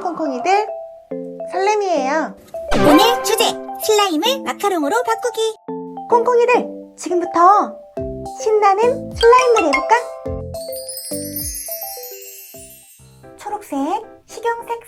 안녕 콩콩이 들 설렘이에요 오늘 주제 슬라임을 마카롱으로 바꾸기 콩콩이들 지금부터 신나는 슬라임놀이 해볼까? 초록색 식용색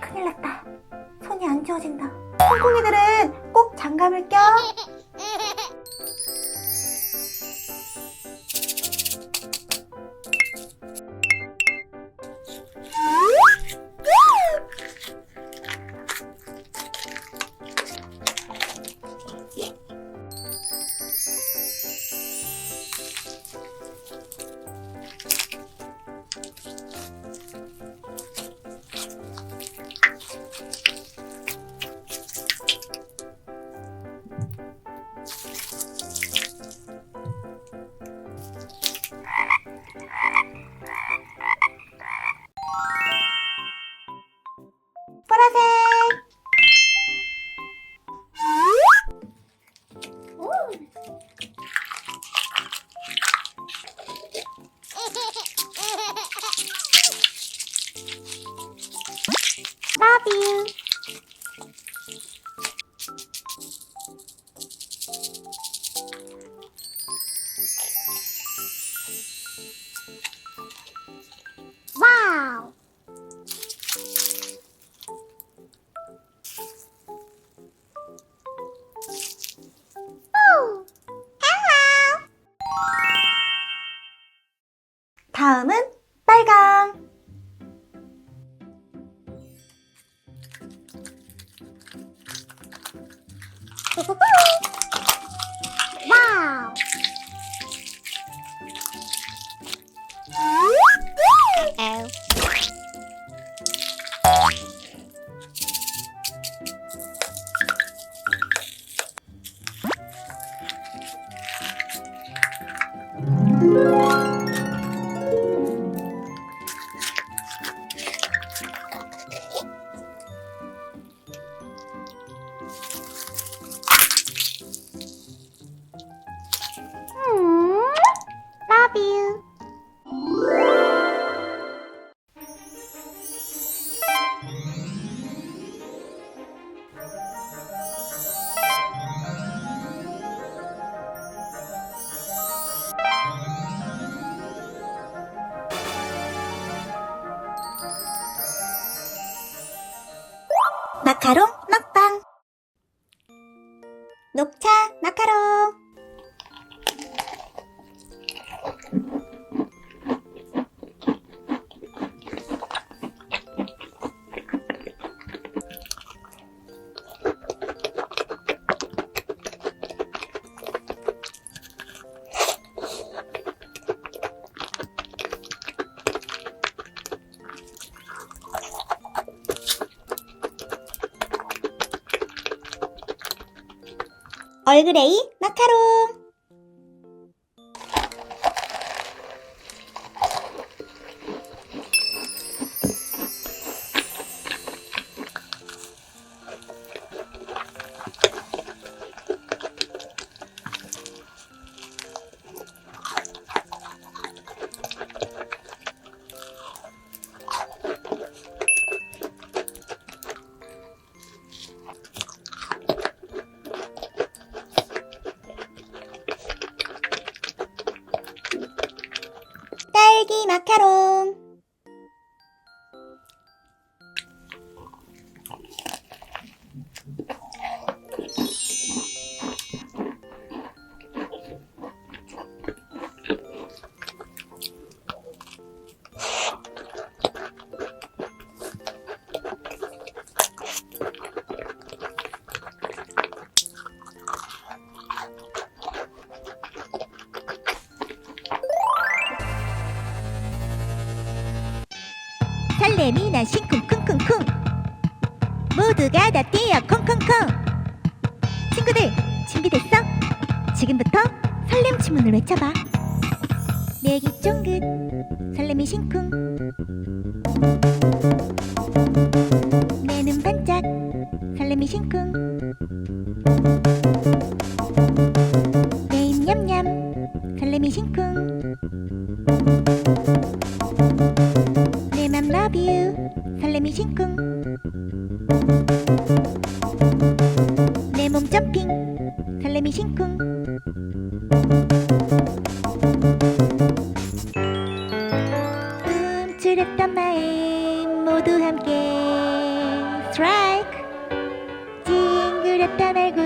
큰일 났다. 손이 안 지워진다. 콩콩이들은 다음은 빨강. 와우. 음, 마카롱 먹방. 녹차 마카롱 얼그레이 마카롱 나신 쿵쿵쿵쿵. 모두가 다 뛰어 쿵쿵쿵. 친구들 준비됐어? 지금부터 설렘 주문을 외쳐봐. 내기 쫑긋. 설렘이 심쿵. 내 눈 반짝. 설렘이 심쿵. 내 입 냠냠. 설렘이 심쿵 you 설렘이 심쿵. 내 몸 점핑. 설렘이 심쿵. 움츠렸던 마음 모두 함께. 스트라이크 찡그렸던 얼굴